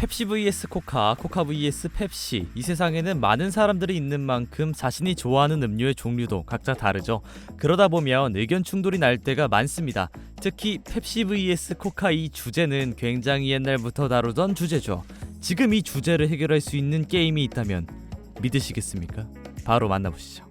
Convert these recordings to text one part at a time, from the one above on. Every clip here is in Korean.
펩시 vs 코카, 코카 vs 펩시. 이 세상에는 많은 사람들이 있는 만큼 자신이 좋아하는 음료의 종류도 각자 다르죠. 그러다 보면 의견 충돌이 날 때가 많습니다. 특히 펩시 vs 코카 이 주제는 굉장히 옛날부터 다루던 주제죠. 지금 이 주제를 해결할 수 있는 게임이 있다면 믿으시겠습니까? 바로 만나보시죠.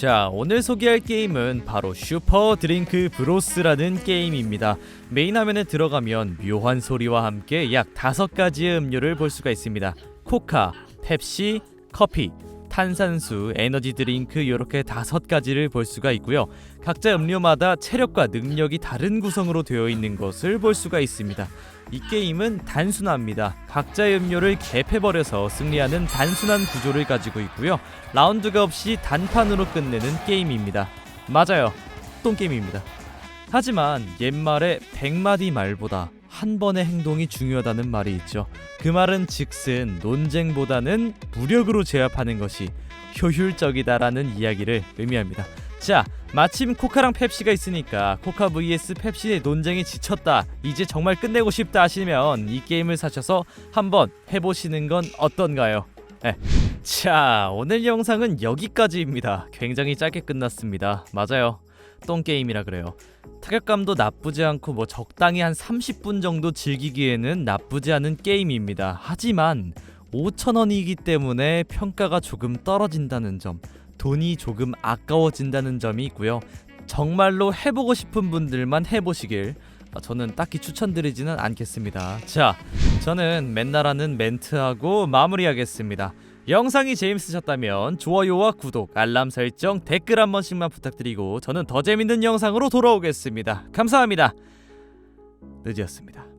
자, 오늘 소개할 게임은 바로 슈퍼 드링크 브로스라는 게임입니다. 메인 화면에 들어가면 묘한 소리와 함께 약 다섯 가지의 음료를 볼 수가 있습니다. 코카, 펩시, 커피, 탄산수, 에너지 드링크 이렇게 다섯 가지를 볼 수가 있고요. 각자 음료마다 체력과 능력이 다른 구성으로 되어 있는 것을 볼 수가 있습니다. 이 게임은 단순합니다. 각자의 음료를 갭해버려서 승리하는 단순한 구조를 가지고 있고요. 라운드가 없이 단판으로 끝내는 게임입니다. 맞아요. 똥게임입니다. 하지만 옛말에 100마디 말보다 한 번의 행동이 중요하다는 말이 있죠. 그 말은 즉슨 논쟁보다는 무력으로 제압하는 것이 효율적이다라는 이야기를 의미합니다. 자, 마침 코카랑 펩시가 있으니까 코카 vs 펩시의 논쟁이 지쳤다. 이제 정말 끝내고 싶다 하시면 이 게임을 사셔서 한번 해보시는 건 어떤가요? 네. 자, 오늘 영상은 여기까지입니다. 굉장히 짧게 끝났습니다. 맞아요. 똥 게임이라 그래요. 타격감도 나쁘지 않고 뭐 적당히 한 30분 정도 즐기기에는 나쁘지 않은 게임입니다. 하지만 5,000원이기 때문에 평가가 조금 떨어진다는 점, 돈이 조금 아까워진다는 점이 있고요. 정말로 해보고 싶은 분들만 해보시길 아, 저는 딱히 추천드리지는 않겠습니다. 자, 저는 맨날 하는 멘트하고 마무리하겠습니다. 영상이 재밌으셨다면 좋아요와 구독, 알람 설정, 댓글 한 번씩만 부탁드리고 저는 더 재밌는 영상으로 돌아오겠습니다. 감사합니다. 늦었습니다.